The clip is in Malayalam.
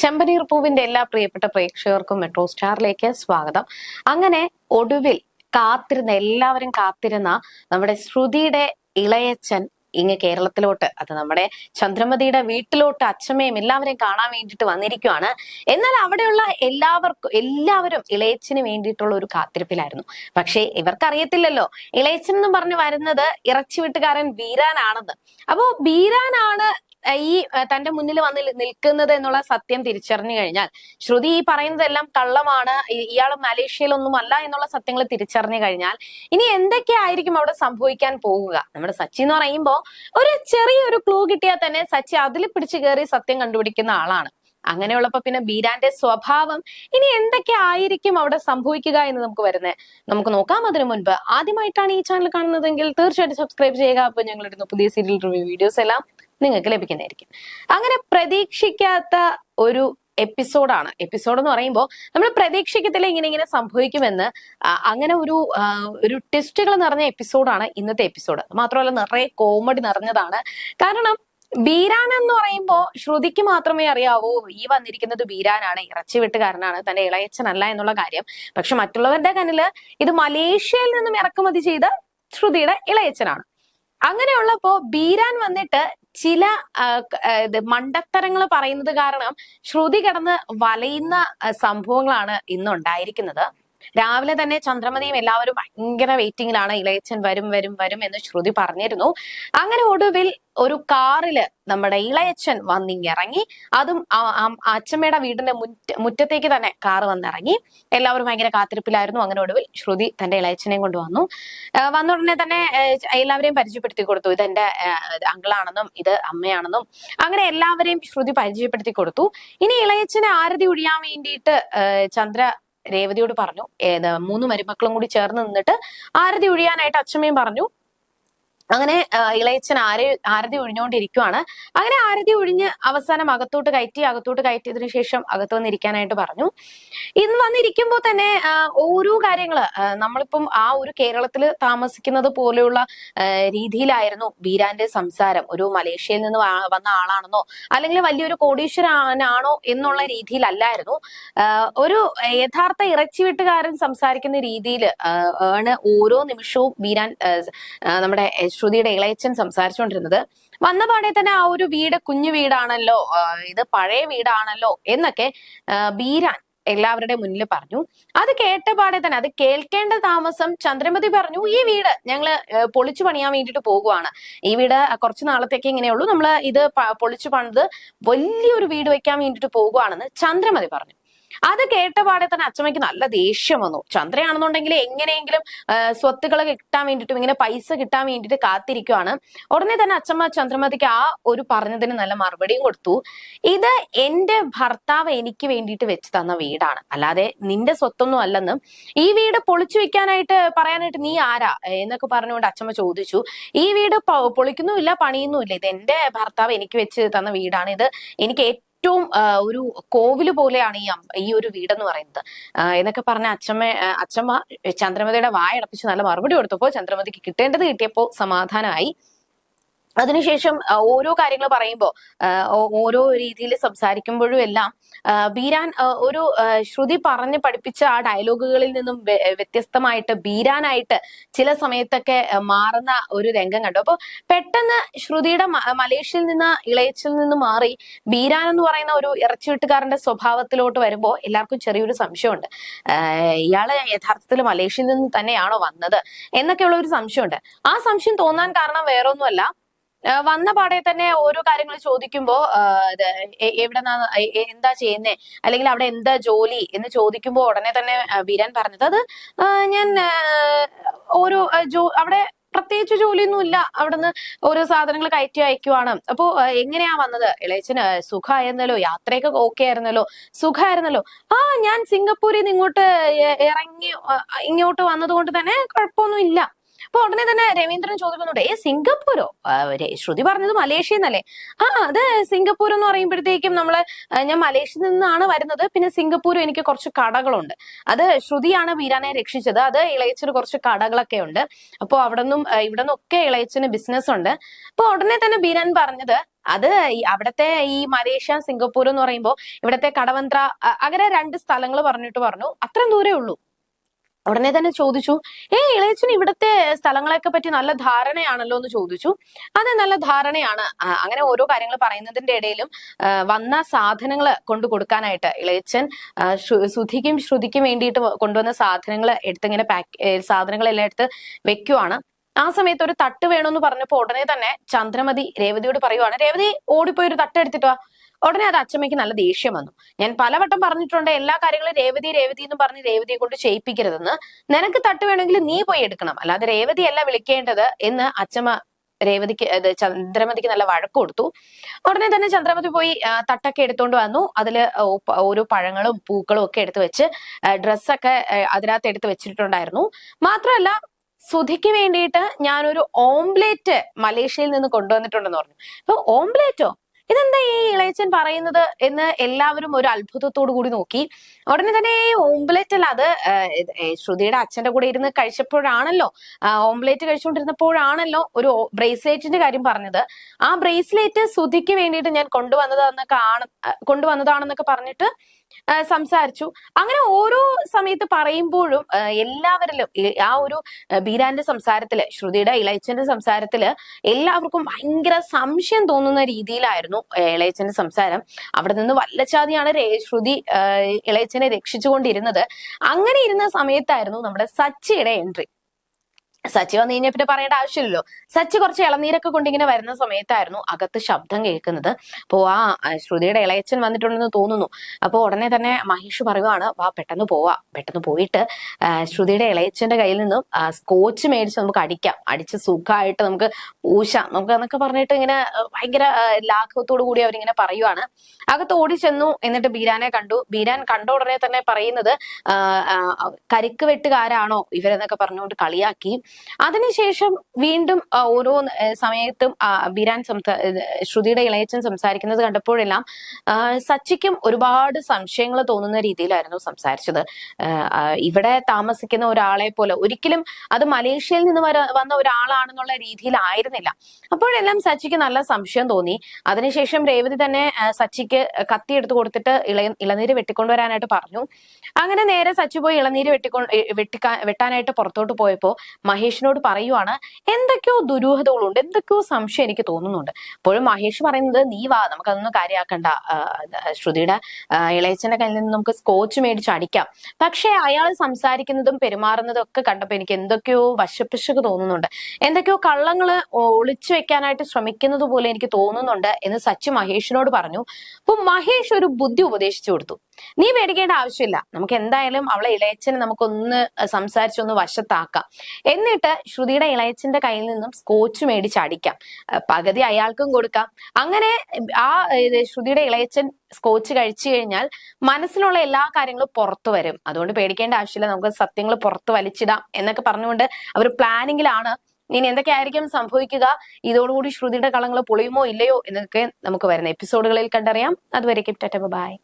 ചെമ്പനീർ പൂവിന്റെ എല്ലാ പ്രിയപ്പെട്ട പ്രേക്ഷകർക്കും മെട്രോ സ്റ്റാറിലേക്ക് സ്വാഗതം. അങ്ങനെ ഒടുവിൽ കാത്തിരുന്ന എല്ലാവരും കാത്തിരുന്ന നമ്മുടെ ശ്രുതിയുടെ ഇളയച്ചൻ ഇങ്ങ് കേരളത്തിലോട്ട് അത് നമ്മുടെ ചന്ദ്രമതിയുടെ വീട്ടിലോട്ട് അച്ഛമ്മയും എല്ലാവരെയും കാണാൻ വേണ്ടിയിട്ട് വന്നിരിക്കുവാണ്. എന്നാൽ അവിടെയുള്ള എല്ലാവർക്കും എല്ലാവരും ഇളയച്ചന് വേണ്ടിയിട്ടുള്ള ഒരു കാത്തിരിപ്പിലായിരുന്നു. പക്ഷേ ഇവർക്കറിയത്തില്ലല്ലോ ഇളയച്ചൻ എന്ന് പറഞ്ഞു വരുന്നത് ഇറച്ചി വീട്ടുകാരൻ ബീരാനാണെന്ന് അപ്പോ ബീരാനാണ് ഈ തന്റെ മുന്നിൽ വന്ന് നിൽക്കുന്നത് എന്നുള്ള സത്യം തിരിച്ചറിഞ്ഞു കഴിഞ്ഞാൽ ശ്രുതി ഈ പറയുന്നതെല്ലാം കള്ളമാണ് ഇയാൾ മലേഷ്യയിലൊന്നും അല്ല എന്നുള്ള സത്യങ്ങൾ തിരിച്ചറിഞ്ഞു കഴിഞ്ഞാൽ ഇനി എന്തൊക്കെയായിരിക്കും അവിടെ സംഭവിക്കാൻ പോകുക? നമ്മുടെ സച്ചി എന്ന് പറയുമ്പോൾ ഒരു ചെറിയൊരു ക്ലൂ കിട്ടിയാൽ തന്നെ സച്ചി അതിൽ പിടിച്ചു കയറി സത്യം കണ്ടുപിടിക്കുന്ന ആളാണ്. അങ്ങനെയുള്ളപ്പോ പിന്നെ ബീരാന്റെ സ്വഭാവം ഇനി എന്തൊക്കെ ആയിരിക്കും അവിടെ സംഭവിക്കുക എന്ന് നമുക്ക് വരുന്നത് നമുക്ക് നോക്കാം അതിനു മുൻപ്. ആദ്യമായിട്ടാണ് ഈ ചാനൽ കാണുന്നതെങ്കിൽ തീർച്ചയായിട്ടും സബ്സ്ക്രൈബ് ചെയ്യുക. അപ്പൊ ഞങ്ങളുടെ പുതിയ സീരിയൽ റിവ്യൂ വീഡിയോസ് എല്ലാം നിങ്ങൾക്ക് ലഭിക്കുന്നതായിരിക്കും. അങ്ങനെ പ്രതീക്ഷിക്കാത്ത ഒരു എപ്പിസോഡാണ്. എപ്പിസോഡ് എന്ന് പറയുമ്പോൾ നമ്മൾ പ്രതീക്ഷിക്കത്തില്ല ഇങ്ങനെ ഇങ്ങനെ സംഭവിക്കുമെന്ന്. അങ്ങനെ ഒരു ഒരു ടെസ്റ്റുകൾ നിറഞ്ഞ എപ്പിസോഡാണ് ഇന്നത്തെ എപ്പിസോഡ്. മാത്രമല്ല നിറയെ കോമഡി നിറഞ്ഞതാണ്. കാരണം ബീരാൻ എന്ന് പറയുമ്പോൾ ശ്രുതിക്ക് മാത്രമേ അറിയാവൂ ഈ വന്നിരിക്കുന്നത് ബീരാനാണ് ഇറച്ചി വെട്ടുകാരനാണ് തന്റെ ഇളയച്ചനല്ല എന്നുള്ള കാര്യം. പക്ഷെ മറ്റുള്ളവരുടെ കണ്ണിൽ ഇത് മലേഷ്യയിൽ നിന്നും ഇറക്കുമതി ചെയ്ത ശ്രുതിയുടെ ഇളയച്ചനാണ് അങ്ങനെയുള്ളപ്പോ ബീരാൻ വന്നിട്ട് ചില ഇത് മണ്ടത്തരങ്ങൾ പറയുന്നത് കാരണം ശ്രുതി കിടന്ന് വലയുന്ന സംഭവങ്ങളാണ് ഇന്ന് ഉണ്ടായിരിക്കുന്നത് രാവിലെ തന്നെ ചന്ദ്രമതിയും എല്ലാവരും ഭയങ്കര വെയിറ്റിംഗിലാണ് ഇളയച്ചൻ വരും വരും വരും എന്ന് ശ്രുതി പറഞ്ഞിരുന്നു. അങ്ങനെ ഒടുവിൽ ഒരു കാറിൽ നമ്മുടെ ഇളയച്ചൻ വന്നിങ്ങിറങ്ങി. അതും അച്ഛമ്മയുടെ വീടിന്റെ മുറ്റ മുറ്റത്തേക്ക് തന്നെ കാറ് വന്നിറങ്ങി. എല്ലാവരും ഭയങ്കര കാത്തിരിപ്പിലായിരുന്നു. അങ്ങനെ ഒടുവിൽ ശ്രുതി തന്റെ ഇളയച്ചനെയും കൊണ്ടുവന്നു. വന്ന ഉടനെ തന്നെ എല്ലാവരെയും പരിചയപ്പെടുത്തി കൊടുത്തു. ഇത് എന്റെ അങ്കിളാണെന്നും ഇത് അമ്മയാണെന്നും. അങ്ങനെ എല്ലാവരെയും ശ്രുതി പരിചയപ്പെടുത്തി കൊടുത്തു. ഇനി ഇളയച്ചനെ ആരതി ഒഴിയാൻ വേണ്ടിയിട്ട് ചന്ദ്ര രേവതിയോട് പറഞ്ഞു മൂന്ന് മരുമക്കളും കൂടി ചേർന്ന് നിന്നിട്ട് ആരതി ഒഴിയാനായിട്ട് അച്ഛമ്മയും പറഞ്ഞു. അങ്ങനെ ഇളയച്ചൻ ആര ആരതി ഒഴിഞ്ഞുകൊണ്ടിരിക്കുവാണ് അങ്ങനെ ആരതി ഒഴിഞ്ഞ് അവസാനം അകത്തോട്ട് കയറ്റി അകത്തോട്ട് കയറ്റിയതിനു ശേഷം അകത്ത് വന്നിരിക്കാനായിട്ട് പറഞ്ഞു. ഇന്ന് വന്നിരിക്കുമ്പോൾ തന്നെ ഓരോ കാര്യങ്ങൾ നമ്മളിപ്പം ആ ഒരു കേരളത്തിൽ താമസിക്കുന്നത് പോലെയുള്ള രീതിയിലായിരുന്നു ബീരാന്റെ സംസാരം. ഒരു മലേഷ്യയിൽ നിന്ന് വന്ന ആളാണെന്നോ അല്ലെങ്കിൽ വലിയൊരു കോടീശ്വരനാണോ എന്നുള്ള രീതിയിലല്ലായിരുന്നു. ഒരു യഥാർത്ഥ ഇറച്ചി വെട്ടുകാരൻ സംസാരിക്കുന്ന രീതിയിൽ ആണ് ഓരോ നിമിഷവും ബീരാൻ നമ്മുടെ ശ്രുതിയുടെ ഇളയച്ചൻ സംസാരിച്ചുകൊണ്ടിരുന്നത് വന്ന പാടെ തന്നെ ആ ഒരു വീട് കുഞ്ഞു വീടാണല്ലോ ഇത് പഴയ വീടാണല്ലോ എന്നൊക്കെ ബീരാൻ എല്ലാവരുടെ മുന്നിൽ പറഞ്ഞു. അത് കേട്ട പാടെ തന്നെ അത് കേൾക്കേണ്ട താമസം ചന്ദ്രമതി പറഞ്ഞു ഈ വീട് ഞങ്ങൾ ഏഹ്, പൊളിച്ചു പണിയാൻ വേണ്ടിട്ട് പോകുവാണ്. ഈ വീട് കുറച്ച് നാളത്തേക്ക് ഇങ്ങനെയുള്ളൂ നമ്മൾ ഇത് പൊളിച്ചു പണിത് വലിയൊരു വീട് വെക്കാൻ വേണ്ടിട്ട് പോകുവാണെന്ന് ചന്ദ്രമതി പറഞ്ഞു. അത് കേട്ടപാടെ തന്നെ അച്ഛമ്മയ്ക്ക് നല്ല ദേഷ്യം വന്നു. ചന്ദ്രയാണെന്നുണ്ടെങ്കിൽ എങ്ങനെയെങ്കിലും സ്വത്തുക്കൾ കിട്ടാൻ വേണ്ടിയിട്ടും ഇങ്ങനെ പൈസ കിട്ടാൻ വേണ്ടിയിട്ട് കാത്തിരിക്കുവാണ്. ഉടനെ തന്നെ അച്ഛമ്മ ചന്ദ്രമതിക്ക് ആ ഒരു പറഞ്ഞതിന് നല്ല മറുപടിയും കൊടുത്തു. ഇത് എന്റെ ഭർത്താവ് എനിക്ക് വേണ്ടിയിട്ട് വെച്ച് തന്ന വീടാണ്. അല്ലാതെ നിന്റെ സ്വത്തൊന്നും അല്ലെന്നും ഈ വീട് പൊളിച്ചു വെക്കാനായിട്ട് പറയാനായിട്ട് നീ ആരാ? എന്നൊക്കെ പറഞ്ഞുകൊണ്ട് അച്ഛമ്മ ചോദിച്ചു. ഈ വീട് പൊളിക്കുന്നുമില്ല പണിയുന്നുമില്ല. ഇത് എന്റെ ഭർത്താവ് എനിക്ക് വെച്ച് തന്ന വീടാണ്. ഇത് എനിക്ക് ആ, ഒരു കോവിൽ പോലെയാണ് ഈ ഈ ഒരു വീടെന്ന് പറയുന്നത്. എന്നൊക്കെ പറഞ്ഞ അച്ഛമ്മ അച്ഛമ്മ ചന്ദ്രമതിയുടെ വായടപ്പിച്ച് നല്ല മറുപടി കൊടുത്തപ്പോൾ ചന്ദ്രമതിക്ക് കിട്ടേണ്ടത് കിട്ടിയപ്പോൾ സമാധാനമായി. അതിനുശേഷം ഓരോ കാര്യങ്ങൾ പറയുമ്പോൾ ഓരോ രീതിയിൽ സംസാരിക്കുമ്പോഴും എല്ലാം ബീരാൻ ഒരു ശ്രുതി പറഞ്ഞ് പഠിപ്പിച്ച ആ ഡയലോഗുകളിൽ നിന്നും വ്യ- വ്യത്യസ്തമായിട്ട് ബീരാനായിട്ട് ചില സമയത്തൊക്കെ മാറുന്ന ഒരു രംഗം കണ്ടു. അപ്പൊ പെട്ടെന്ന് ശ്രുതിയുടെ മലേഷ്യയിൽ നിന്ന് ഇളയച്ചിൽ നിന്ന് മാറി ബീരാൻ എന്ന് പറയുന്ന ഒരു ഇറച്ചിവെട്ടുകാരന്റെ സ്വഭാവത്തിലോട്ട് വരുമ്പോൾ എല്ലാവർക്കും ചെറിയൊരു സംശയമുണ്ട്. ഇയാളെ യഥാർത്ഥത്തിൽ മലേഷ്യയിൽ നിന്ന് തന്നെയാണോ വന്നത്? എന്നൊക്കെയുള്ള ഒരു സംശയമുണ്ട്. ആ സംശയം തോന്നാൻ കാരണം വേറൊന്നുമല്ല. വന്ന പാടെ തന്നെ ഓരോ കാര്യങ്ങൾ ചോദിക്കുമ്പോ എവിടെ എന്താ ചെയ്യുന്നേ? അല്ലെങ്കിൽ അവിടെ എന്താ ജോലി എന്ന് ചോദിക്കുമ്പോ ഉടനെ തന്നെ വീരാൻ പറഞ്ഞത് അത് ഞാൻ ഓരോ ജോ അവിടെ പ്രത്യേകിച്ച് ജോലിയൊന്നും ഇല്ല. അവിടുന്ന് ഓരോ സാധനങ്ങൾ കയറ്റി അയക്കുവാണ്. അപ്പോ എങ്ങനെയാ വന്നത്? ഇളയച്ചന് സുഖമായിരുന്നല്ലോ? യാത്രയൊക്കെ ഓക്കെ ആയിരുന്നല്ലോ? സുഖമായിരുന്നല്ലോ? ആ ഞാൻ സിംഗപ്പൂരിൽ നിന്ന് ഇങ്ങോട്ട് ഇറങ്ങി ഇങ്ങോട്ട് വന്നത് കൊണ്ട് തന്നെ കുഴപ്പമൊന്നും ഇല്ല. അപ്പൊ ഉടനെ തന്നെ രവീന്ദ്രൻ ചോദിക്കുന്നുണ്ട് ഏ സിംഗപ്പൂരോ? ശ്രുതി പറഞ്ഞത് മലേഷ്യ എന്നല്ലേ ആ അത് സിംഗപ്പൂർ എന്ന് പറയുമ്പോഴത്തേക്കും നമ്മൾ ഞാൻ മലേഷ്യയിൽ നിന്നാണ് വരുന്നത്. പിന്നെ സിംഗപ്പൂരും എനിക്ക് കുറച്ച് കടകളുണ്ട്. അത് ശ്രുതിയാണ് വീരാനെ രക്ഷിച്ചത്. അത് ഇളയച്ചിന് കുറച്ച് കടകളൊക്കെ ഉണ്ട്. അപ്പോൾ അവിടെ നിന്നും ഇവിടെ നിന്നൊക്കെ ഇളയച്ചിന് ബിസിനസ് ഉണ്ട്. അപ്പൊ ഉടനെ തന്നെ ബീരാൻ പറഞ്ഞത് അത് അവിടത്തെ ഈ മലേഷ്യ സിംഗപ്പൂർ എന്ന് പറയുമ്പോൾ ഇവിടത്തെ കടവന്ത്ര അങ്ങനെ രണ്ട് സ്ഥലങ്ങൾ പറഞ്ഞിട്ട് പറഞ്ഞു. അത്രയും ദൂരേ ഉള്ളൂ. ഉടനെ തന്നെ ചോദിച്ചു ഏ ഇളയച്ചന് ഇവിടുത്തെ സ്ഥലങ്ങളെയൊക്കെ പറ്റി നല്ല ധാരണയാണല്ലോ? എന്ന് ചോദിച്ചു. അത് നല്ല ധാരണയാണ്. അങ്ങനെ ഓരോ കാര്യങ്ങൾ പറയുന്നതിന്റെ ഇടയിലും വന്ന സാധനങ്ങൾ കൊണ്ടു കൊടുക്കാനായിട്ട് ഇളയച്ചൻ ശുധിക്കും ശ്രുതിക്കും വേണ്ടിയിട്ട് കൊണ്ടുവന്ന സാധനങ്ങൾ എടുത്തിങ്ങനെ പാക്ക് സാധനങ്ങളെല്ലാം എടുത്ത് വെക്കുവാണ്. ആ സമയത്ത് ഒരു തട്ട് വേണമെന്ന് പറഞ്ഞപ്പോ ഉടനെ തന്നെ ചന്ദ്രമതി രേവതിയോട് പറയുവാണ് രേവതി ഓടിപ്പോയി ഒരു തട്ട് എടുത്തിട്ട് ഉടനെ അത് അച്ഛമ്മയ്ക്ക് നല്ല ദേഷ്യം വന്നു. ഞാൻ പലവട്ടം പറഞ്ഞിട്ടുണ്ട് എല്ലാ കാര്യങ്ങളും രേവതി രേവതി എന്ന് പറഞ്ഞ് രേവതിയെ കൊണ്ട് ചെയ്യിപ്പിക്കരുതെന്ന്. നിനക്ക് തട്ട് വേണമെങ്കിൽ നീ പോയി എടുക്കണം. അല്ലാതെ രേവതി അല്ല വിളിക്കേണ്ടത് എന്ന് അച്ഛമ്മ രേവതിക്ക് ചന്ദ്രമതിക്ക് നല്ല വഴക്ക് കൊടുത്തു. ഉടനെ തന്നെ ചന്ദ്രമതി പോയി തട്ടൊക്കെ എടുത്തുകൊണ്ട് വന്നു. അതിൽ ഓരോ പഴങ്ങളും പൂക്കളും ഒക്കെ എടുത്ത് വെച്ച് ഡ്രസ്സൊക്കെ അതിനകത്ത് എടുത്ത് വെച്ചിട്ടുണ്ടായിരുന്നു. മാത്രമല്ല സുധിക്ക് വേണ്ടിയിട്ട് ഞാനൊരു ഓംലേറ്റ് മലേഷ്യയിൽ നിന്ന് കൊണ്ടുവന്നിട്ടുണ്ടെന്ന് പറഞ്ഞു. അപ്പൊ ഓംലേറ്റോ? ഇതെന്താ ഈ ഇളയച്ചൻ പറയുന്നത് എന്ന് എല്ലാവരും ഒരു അത്ഭുതത്തോടു കൂടി നോക്കി. ഉടനെ തന്നെ ഈ ഓംലെറ്റ് അല്ല അത് ശ്രുതിയുടെ അച്ഛന്റെ കൂടെ ഇരുന്ന് കഴിച്ചപ്പോഴാണല്ലോ ഓംപ്ലേറ്റ് കഴിച്ചുകൊണ്ടിരുന്നപ്പോഴാണല്ലോ ഒരു ബ്രേസ്ലെറ്റിന്റെ കാര്യം പറഞ്ഞത്. ആ ബ്രേസ്ലെറ്റ് ശ്രുതിക്ക് വേണ്ടിയിട്ട് ഞാൻ കൊണ്ടുവന്നതാണെന്നൊക്കെ ആണ് കൊണ്ടുവന്നതാണെന്നൊക്കെ പറഞ്ഞിട്ട് സംസാരിച്ചു. അങ്ങനെ ഓരോ സമയത്ത് പറയുമ്പോഴും എല്ലാവരിലും ആ ഒരു ബീരാന്റെ സംസാരത്തിൽ ശ്രുതിയുടെ ഇളയച്ചന്റെ സംസാരത്തിൽ എല്ലാവർക്കും ഭയങ്കര സംശയം തോന്നുന്ന രീതിയിലായിരുന്നു ഇളയച്ചന്റെ സംസാരം. അവിടെ നിന്ന് വല്ലച്ചാതിയാണ് ശ്രുതി ഇളയച്ചനെ രക്ഷിച്ചുകൊണ്ടിരുന്നത്. അങ്ങനെ ഇരുന്ന സമയത്തായിരുന്നു നമ്മുടെ സച്ചിയുടെ എൻട്രി. സച്ചി വന്നു കഴിഞ്ഞാൽ പിന്നെ പറയേണ്ട ആവശ്യമില്ലല്ലോ. സച്ചി കുറച്ച് ഇളനീരൊക്കെ കൊണ്ടിങ്ങനെ വരുന്ന സമയത്തായിരുന്നു അകത്ത് ശബ്ദം കേൾക്കുന്നത്. അപ്പോ ആ ശ്രുതിയുടെ ഇളയച്ചൻ വന്നിട്ടുണ്ടെന്ന് തോന്നുന്നു. അപ്പൊ ഉടനെ തന്നെ മഹേഷ് പറയുവാണ് വാ പെട്ടെന്ന് പോവാ. പെട്ടെന്ന് പോയിട്ട് ശ്രുതിയുടെ ഇളയച്ചന്റെ കയ്യിൽ നിന്നും സ്കോച്ച് മേടിച്ച് നമുക്ക് അടിക്കാം. അടിച്ച് സുഖമായിട്ട് നമുക്ക് ഊശാം നമുക്ക് എന്നൊക്കെ പറഞ്ഞിട്ട് ഇങ്ങനെ ഭയങ്കര ലാഘവത്തോടു കൂടി അവരിങ്ങനെ പറയുവാണ്. അകത്ത് ഓടി ചെന്നു എന്നിട്ട് ബീരാനെ കണ്ടു. ബീരാൻ കണ്ട ഉടനെ തന്നെ പറയുന്നത് കരിക്ക് വെട്ടുകാരാണോ ഇവരെന്നൊക്കെ പറഞ്ഞുകൊണ്ട് കളിയാക്കി. അതിനുശേഷം വീണ്ടും ഓരോ സമയത്തും ബിരാൻ സംസാ ശ്രുതിയുടെ ഇളയച്ചൻ സംസാരിക്കുന്നത് കണ്ടപ്പോഴെല്ലാം സച്ചിക്കും ഒരുപാട് സംശയങ്ങൾ തോന്നുന്ന രീതിയിലായിരുന്നു സംസാരിച്ചത്. ഇവിടെ താമസിക്കുന്ന ഒരാളെ പോലെ ഒരിക്കലും അത് മലേഷ്യയിൽ നിന്ന് വന്ന ഒരാളാണെന്നുള്ള രീതിയിലായിരുന്നില്ല. അപ്പോഴെല്ലാം സച്ചിക്ക് നല്ല സംശയം തോന്നി. അതിനുശേഷം രേവതി തന്നെ സച്ചിക്ക് കത്തി എടുത്തു കൊടുത്തിട്ട് ഇള ഇളനീര് വെട്ടിക്കൊണ്ടുവരാനായിട്ട് പറഞ്ഞു. അങ്ങനെ നേരെ സച്ചി പോയി ഇളനീര് വെട്ടിക്കൊ വെട്ടിക്കാ വെട്ടാനായിട്ട് പുറത്തോട്ട് പോയപ്പോ മഹേഷിനോട് പറയുവാണ് എന്തൊക്കെയോ ദുരൂഹതകളുണ്ട് എന്തൊക്കെയോ സംശയം എനിക്ക് തോന്നുന്നുണ്ട്. അപ്പോഴും മഹേഷ് പറയുന്നത് നീ വാ നമുക്കതൊന്നും കാര്യമാക്കണ്ട ശ്രുതിയുടെ ഇളയച്ചന്റെ കയ്യിൽ നിന്ന് നമുക്ക് സ്കോച്ച് മേടിച്ച് അടിക്കാം. പക്ഷേ അയാൾ സംസാരിക്കുന്നതും പെരുമാറുന്നതും ഒക്കെ കണ്ടപ്പോ എനിക്ക് എന്തൊക്കെയോ വശപ്പിശക്ക് തോന്നുന്നുണ്ട്. എന്തൊക്കെയോ കള്ളങ്ങൾ ഒളിച്ചു വെക്കാനായിട്ട് ശ്രമിക്കുന്നത് പോലെ എനിക്ക് തോന്നുന്നുണ്ട് എന്ന് സച്ചു മഹേഷിനോട് പറഞ്ഞു. അപ്പൊ മഹേഷ് ഒരു ബുദ്ധി ഉപദേശിച്ചു കൊടുത്തു. നീ പേടിക്കേണ്ട ആവശ്യമില്ല. നമുക്ക് എന്തായാലും അവളെ ഇളയച്ചനെ നമുക്കൊന്ന് സംസാരിച്ചൊന്ന് വശത്താക്കാം. എന്നിട്ട് ശ്രുതിയുടെ ഇളയച്ചന്റെ കയ്യിൽ നിന്നും സ്കോച്ച് മേടിച്ച് അടിക്കാം. അഹ് പകുതി അയാൾക്കും കൊടുക്കാം. അങ്ങനെ ആ ശ്രുതിയുടെ ഇളയച്ചൻ സ്കോച്ച് കഴിച്ചു കഴിഞ്ഞാൽ മനസ്സിലുള്ള എല്ലാ കാര്യങ്ങളും പുറത്തു വരും. അതുകൊണ്ട് പേടിക്കേണ്ട ആവശ്യമില്ല. നമുക്ക് സത്യങ്ങൾ പുറത്ത് വലിച്ചിടാം എന്നൊക്കെ പറഞ്ഞുകൊണ്ട് അവർ പ്ലാനിങ്ങിലാണ് ഇനി എന്തൊക്കെയായിരിക്കും സംഭവിക്കുക? ഇതോടുകൂടി ശ്രുതിയുടെ കളങ്ങൾ പൊളിയുമോ ഇല്ലയോ എന്നൊക്കെ നമുക്ക് വരുന്ന എപ്പിസോഡുകളിൽ കണ്ടറിയാം. അതുവരേക്കും ടാറ്റ ബൈ.